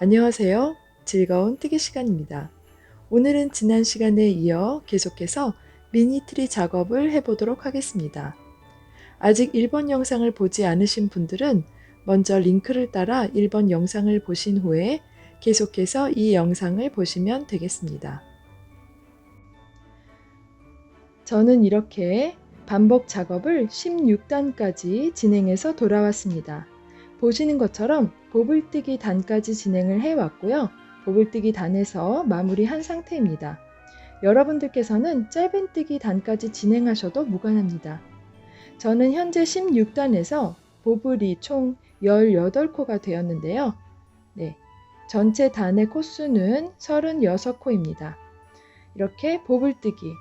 안녕하세요. 즐거운 뜨기 시간입니다. 오늘은 지난 시간에 이어 계속해서 미니 트리 작업을 해보도록 하겠습니다. 아직 1번 영상을 보지 않으신 분들은 먼저 링크를 따라 1번 영상을 보신 후에 계속해서 이 영상을 보시면 되겠습니다. 저는 이렇게 반복 작업을 16단까지 진행해서 돌아왔습니다. 보시는 것처럼 보불뜨기 단까지 진행을 해왔고요. 보불뜨기 단에서 마무리한 상태입니다. 여러분들께서는 짧은뜨기 단까지 진행하셔도 무관합니다. 저는 현재 16단에서 보불이 총 18코가 되었는데요. 네, 전체 단의 코수는 36코입니다. 이렇게 보불뜨기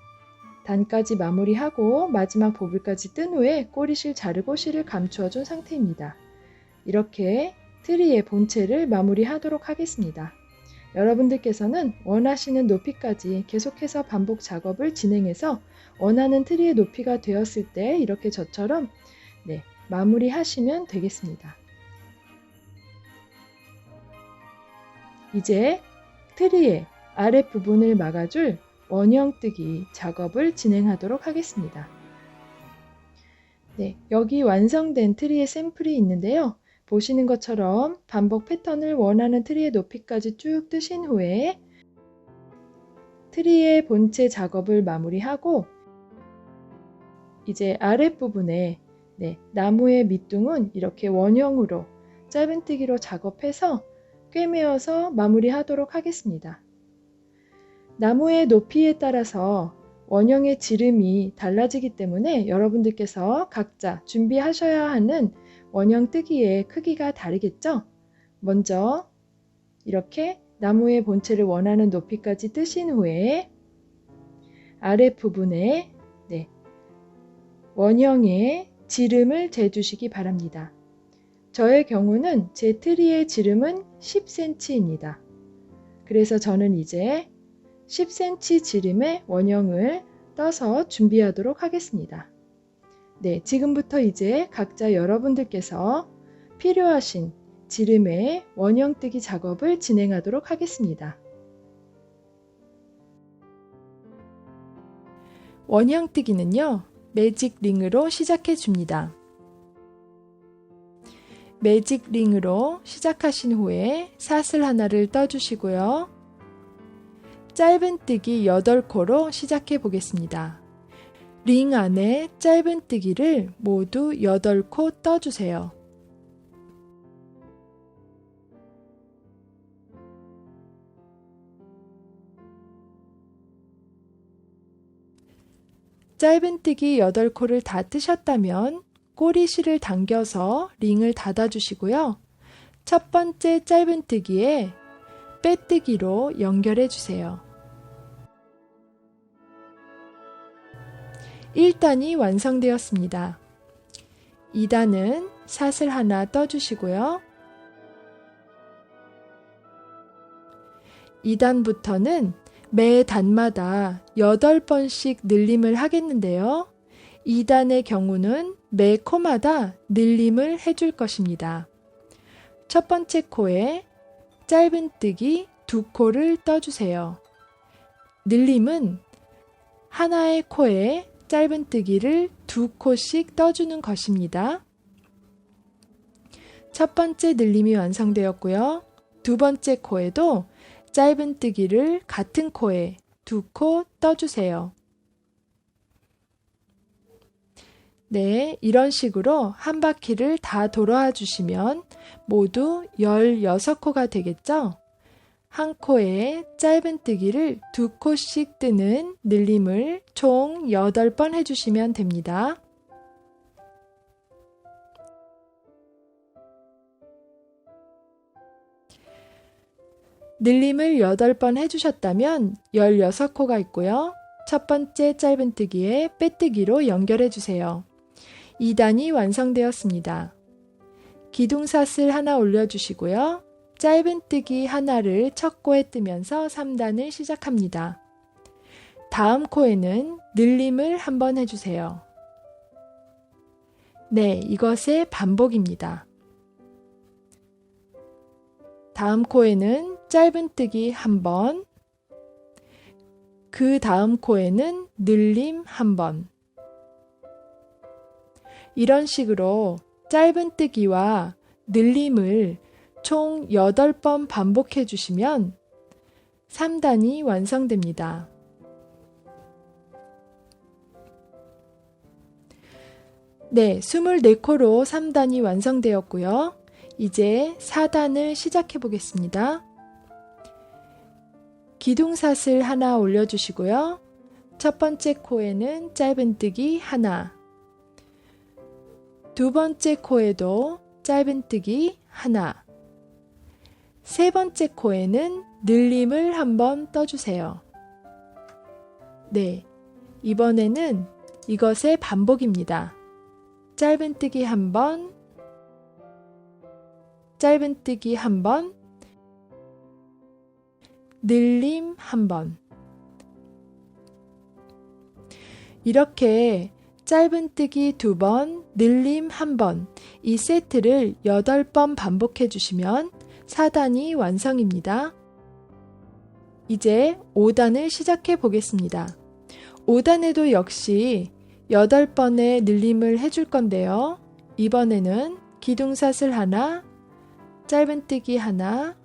단까지 마무리하고 마지막 보불까지 뜬 후에 꼬리실 자르고 실을 감추어 준 상태입니다. 이렇게 트리의 본체를 마무리하도록 하겠습니다. 여러분들께서는 원하시는 높이까지 계속해서 반복 작업을 진행해서 원하는 트리의 높이가 되었을 때 이렇게 저처럼 네, 마무리하시면 되겠습니다. 이제 트리의 아랫부분을 막아줄 원형뜨기 작업을 진행하도록 하겠습니다. 네, 여기 완성된 트리의 샘플이 있는데요. 보시는 것처럼 반복 패턴을 원하는 트리의 높이까지 쭉 뜨신 후에 트리의 본체 작업을 마무리하고 이제 아랫부분에 네, 나무의 밑둥은 이렇게 원형으로 짧은뜨기로 작업해서 꿰매어서 마무리하도록 하겠습니다. 나무의 높이에 따라서 원형의 지름이 달라지기 때문에 여러분들께서 각자 준비하셔야 하는 원형 뜨기의 크기가 다르겠죠? 먼저 이렇게 나무의 본체를 원하는 높이까지 뜨신 후에 아랫부분에 네, 원형의 지름을 재주시기 바랍니다. 저의 경우는 제 트리의 지름은 10cm입니다. 그래서 저는 이제 10cm 지름의 원형을 떠서 준비하도록 하겠습니다. 네, 지금부터 이제 각자 여러분들께서 필요하신 지름의 원형 뜨기 작업을 진행하도록 하겠습니다. 원형 뜨기는요, 매직 링으로 시작해 줍니다. 매직 링으로 시작하신 후에 사슬 하나를 떠주시고요. 짧은 뜨기 8코로 시작해 보겠습니다. 링 안에 짧은뜨기를 모두 8코 떠주세요. 짧은뜨기 8코를 다 뜨셨다면 꼬리실을 당겨서 링을 닫아주시고요. 첫 번째 짧은뜨기에 빼뜨기로 연결해 주세요. 1단이 완성되었습니다. 2단은 사슬 하나 떠주시고요. 2단부터는 매 단마다 8번씩 늘림을 하겠는데요. 2단의 경우는 매 코마다 늘림을 해줄 것입니다. 첫 번째 코에 짧은뜨기 두 코를 떠주세요. 늘림은 하나의 코에 짧은뜨기를 두 코씩 떠주는 것입니다. 첫 번째 늘림이 완성되었고요. 두 번째 코에도 짧은뜨기를 같은 코에 두 코 떠주세요. 네, 이런 식으로 한 바퀴를 다 돌아 주시면 모두 16코가 되겠죠? 한 코에 짧은뜨기를 두 코씩 뜨는 늘림을 총 8번 해주시면 됩니다. 늘림을 8번 해주셨다면 16코가 있고요. 첫 번째 짧은뜨기에 빼뜨기로 연결해 주세요. 2단이 완성되었습니다. 기둥사슬 하나 올려주시고요. 짧은뜨기 하나를 첫 코에 뜨면서 3단을 시작합니다. 다음 코에는 늘림을 한번 해주세요. 네, 이것의 반복입니다. 다음 코에는 짧은뜨기 한 번, 그 다음 코에는 늘림 한 번. 이런 식으로 짧은뜨기와 늘림을 총 8번 반복해 주시면 3단이 완성됩니다. 네, 24코로 3단이 완성되었고요. 이제 4단을 시작해 보겠습니다. 기둥사슬 하나 올려주시고요. 첫 번째 코에는 짧은뜨기 하나, 두 번째 코에도 짧은뜨기 하나, 세 번째 코에는 늘림을 한번 떠주세요. 네, 이번에는 이것의 반복입니다. 짧은뜨기 한 번, 짧은뜨기 한 번, 늘림 한 번. 이렇게 짧은뜨기 두 번, 늘림 한 번, 이 세트를 8번 반복해 주시면 4단이 완성입니다. 이제 5단을 시작해 보겠습니다. 5단에도 역시 8번의 늘림을 해줄 건데요. 이번에는 기둥사슬 하나, 짧은뜨기 하나,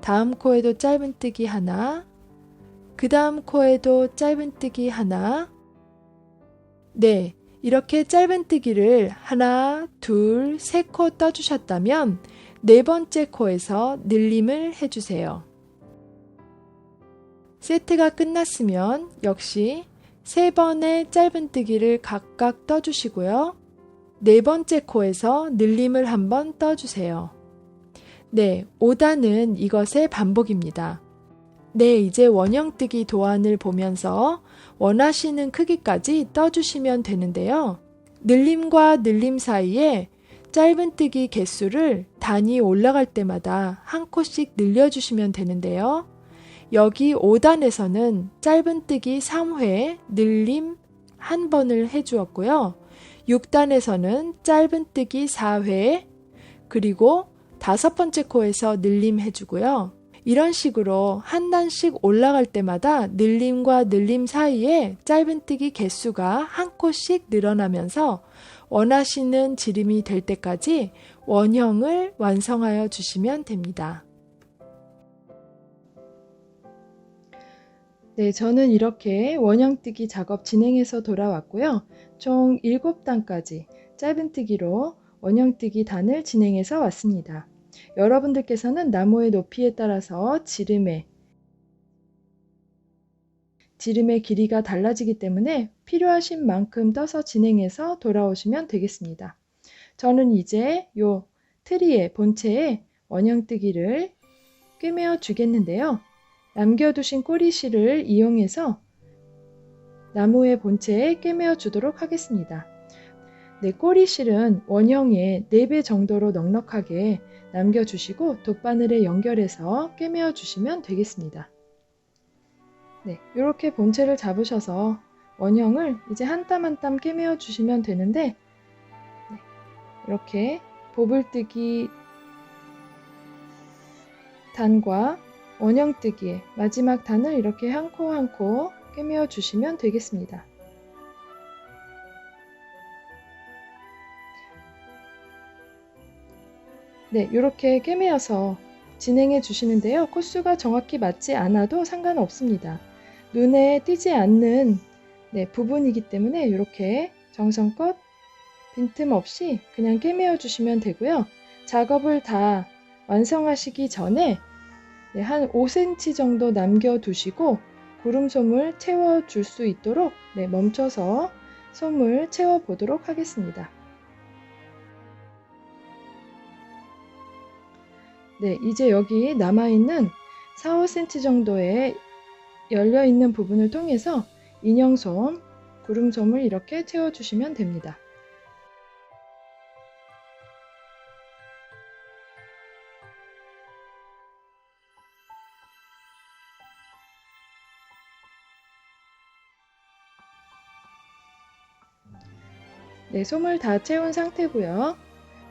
다음 코에도 짧은뜨기 하나, 그 다음 코에도 짧은뜨기 하나, 네, 이렇게 짧은뜨기를 하나, 둘, 세 코 떠주셨다면 네 번째 코에서 늘림을 해주세요. 세트가 끝났으면 역시 세 번의 짧은뜨기를 각각 떠주시고요. 네 번째 코에서 늘림을 한번 떠주세요. 네, 5단은 이것의 반복입니다. 네, 이제 원형뜨기 도안을 보면서 원하시는 크기까지 떠주시면 되는데요. 늘림과 늘림 사이에 짧은뜨기 개수를 단이 올라갈 때마다 한 코씩 늘려주시면 되는데요. 여기 5단에서는 짧은뜨기 3회, 늘림 한 번을 해주었고요. 6단에서는 짧은뜨기 4회, 그리고 다섯 번째 코에서 늘림 해주고요. 이런 식으로 한 단씩 올라갈 때마다 늘림과 늘림 사이에 짧은뜨기 개수가 한 코씩 늘어나면서 원하시는 지름이 될 때까지 원형을 완성하여 주시면 됩니다. 네, 저는 이렇게 원형뜨기 작업 진행해서 돌아왔고요. 총 7단까지 짧은뜨기로 원형뜨기 단을 진행해서 왔습니다. 여러분들께서는 나무의 높이에 따라서 지름의 지름의 길이가 달라지기 때문에 필요하신 만큼 떠서 진행해서 돌아오시면 되겠습니다. 저는 이제 요 트리의 본체에 원형뜨기를 꿰매어 주겠는데요. 남겨두신 꼬리실을 이용해서 나무의 본체에 꿰매어 주도록 하겠습니다. 네, 꼬리실은 원형의 4배 정도로 넉넉하게 남겨주시고 돗바늘에 연결해서 꿰매어 주시면 되겠습니다. 네, 이렇게 본체를 잡으셔서 원형을 이제 한 땀 한 땀 꿰매어 주시면 되는데 네, 이렇게 보불뜨기 단과 원형뜨기의 마지막 단을 이렇게 한 코 한 코 꿰매어 주시면 되겠습니다. 네, 이렇게 꿰매어서 진행해 주시는데요. 코수가 정확히 맞지 않아도 상관없습니다. 눈에 띄지 않는 네, 부분이기 때문에 이렇게 정성껏 빈틈없이 그냥 꿰매어 주시면 되고요. 작업을 다 완성하시기 전에 네, 한 5cm 정도 남겨두시고 구름솜을 채워줄 수 있도록 네, 멈춰서 솜을 채워보도록 하겠습니다. 네, 이제 여기 남아있는 4, 5cm 정도의 열려있는 부분을 통해서 인형솜, 구름솜을 이렇게 채워주시면 됩니다. 네, 솜을 다 채운 상태고요.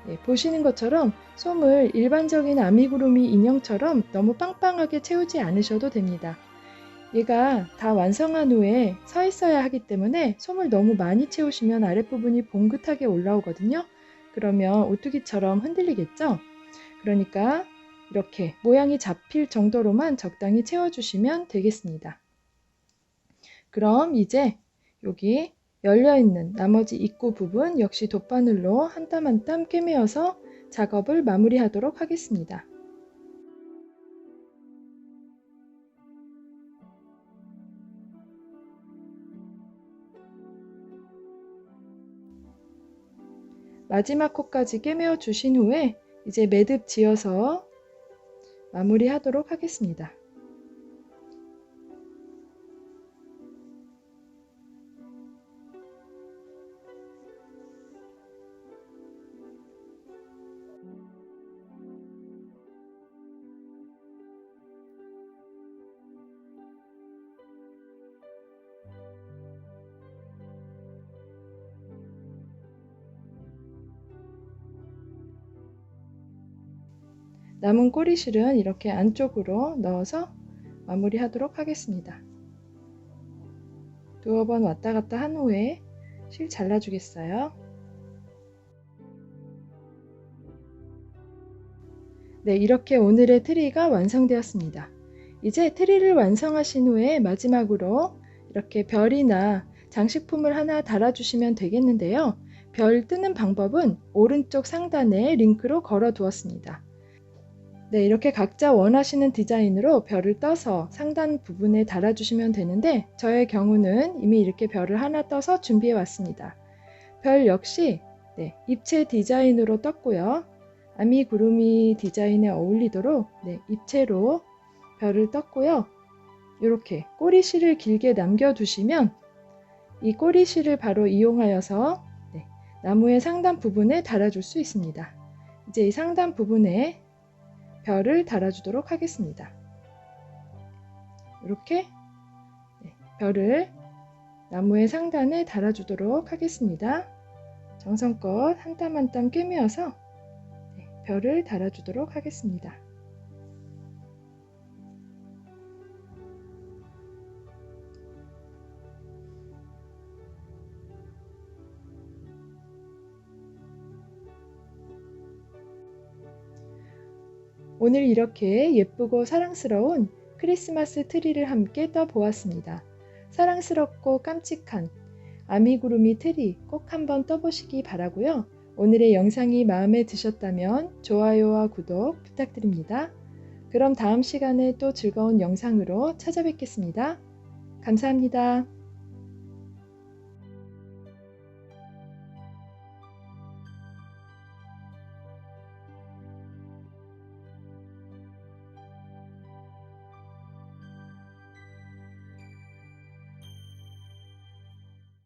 예, 보시는 것처럼 솜을 일반적인 아미구루미 인형처럼 너무 빵빵하게 채우지 않으셔도 됩니다. 얘가 다 완성한 후에 서 있어야 하기 때문에 솜을 너무 많이 채우시면 아랫부분이 봉긋하게 올라오거든요. 그러면 오뚜기처럼 흔들리겠죠? 그러니까 이렇게 모양이 잡힐 정도로만 적당히 채워주시면 되겠습니다. 그럼 이제 여기 열려있는 나머지 입구 부분 역시 돗바늘로 한 땀 한 땀 꿰매어서 작업을 마무리하도록 하겠습니다. 마지막 코까지 꿰매어 주신 후에 이제 매듭 지어서 마무리하도록 하겠습니다. 남은 꼬리실은 이렇게 안쪽으로 넣어서 마무리하도록 하겠습니다. 두어 번 왔다 갔다 한 후에 실 잘라주겠어요. 네, 이렇게 오늘의 트리가 완성되었습니다. 이제 트리를 완성하신 후에 마지막으로 이렇게 별이나 장식품을 하나 달아주시면 되겠는데요. 별 뜨는 방법은 오른쪽 상단에 링크로 걸어 두었습니다. 네, 이렇게 각자 원하시는 디자인으로 별을 떠서 상단 부분에 달아주시면 되는데 저의 경우는 이미 이렇게 별을 하나 떠서 준비해 왔습니다. 별 역시 네, 입체 디자인으로 떴고요. 아미구루미 디자인에 어울리도록 네, 입체로 별을 떴고요. 이렇게 꼬리실을 길게 남겨두시면 이 꼬리실을 바로 이용하여서 네, 나무의 상단 부분에 달아줄 수 있습니다. 이제 이 상단 부분에 별을 달아주도록 하겠습니다. 이렇게 네, 별을 나무의 상단에 달아주도록 하겠습니다. 정성껏 한 땀 한 땀 꿰매어서 네, 별을 달아주도록 하겠습니다. 오늘 이렇게 예쁘고 사랑스러운 크리스마스 트리를 함께 떠보았습니다. 사랑스럽고 깜찍한 아미구루미 트리 꼭 한번 떠보시기 바라고요. 오늘의 영상이 마음에 드셨다면 좋아요와 구독 부탁드립니다. 그럼 다음 시간에 또 즐거운 영상으로 찾아뵙겠습니다. 감사합니다.